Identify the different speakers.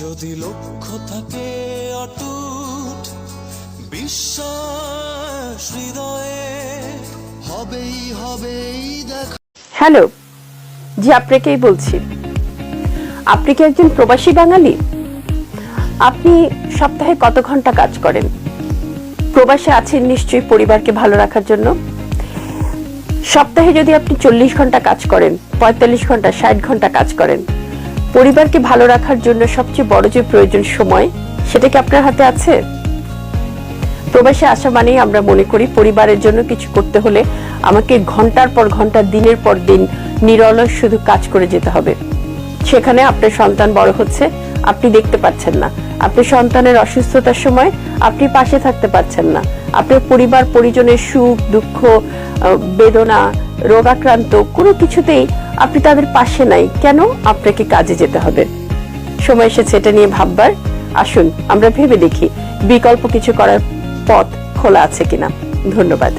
Speaker 1: যদি লক্ষ্য থাকে অটুট, বিশ্বাস হৃদয়ে হবেই হবেই
Speaker 2: হ্যালো, জি, আপনাকেই বলছি। আপনি কি একজন প্রবাসী বাঙালি? আপনি সপ্তাহে কত ঘণ্টা কাজ করেন? প্রবাসে আছেন নিশ্চয়ই পরিবারকে ভালো রাখার জন্য। সপ্তাহে যদি আপনি চল্লিশ ঘণ্টা কাজ করেন, পঁয়তাল্লিশ ঘণ্টা, ষাট ঘণ্টা কাজ করেন পরিবারকে ভালো রাখার জন্য সবচেয়ে বড় যে প্রয়োজন সময়, সেটা কি আপনার হাতে আছে? প্রবাসে আসা মানেই আমরা মনে করি পরিবারের জন্য কিছু করতে হলে আমাকে ঘণ্টার পর ঘণ্টা, দিনের পর দিন নিরলস শুধু কাজ করে যেতে হবে। সেখানে আপনার সন্তান বড় হচ্ছে, আপনি দেখতে পাচ্ছেন না। আপনি সন্তানের অসুস্থতার সময় আপনি পাশে থাকতে পাচ্ছেন না। আপনার পরিবার, পরিজনের সুখ, দুঃখ বেদনা, রোগাক্রান্ত কোনো কিছুতেই আপনি তাদের পাশে নাই। কেন? আপনাকে কাজে যেতে হবে। সময় এসেছে এটা নিয়ে ভাববার। আসুন, আমরা ভেবে দেখি বিকল্প কিছু করার পথ খোলা আছে কিনা। ধন্যবাদ।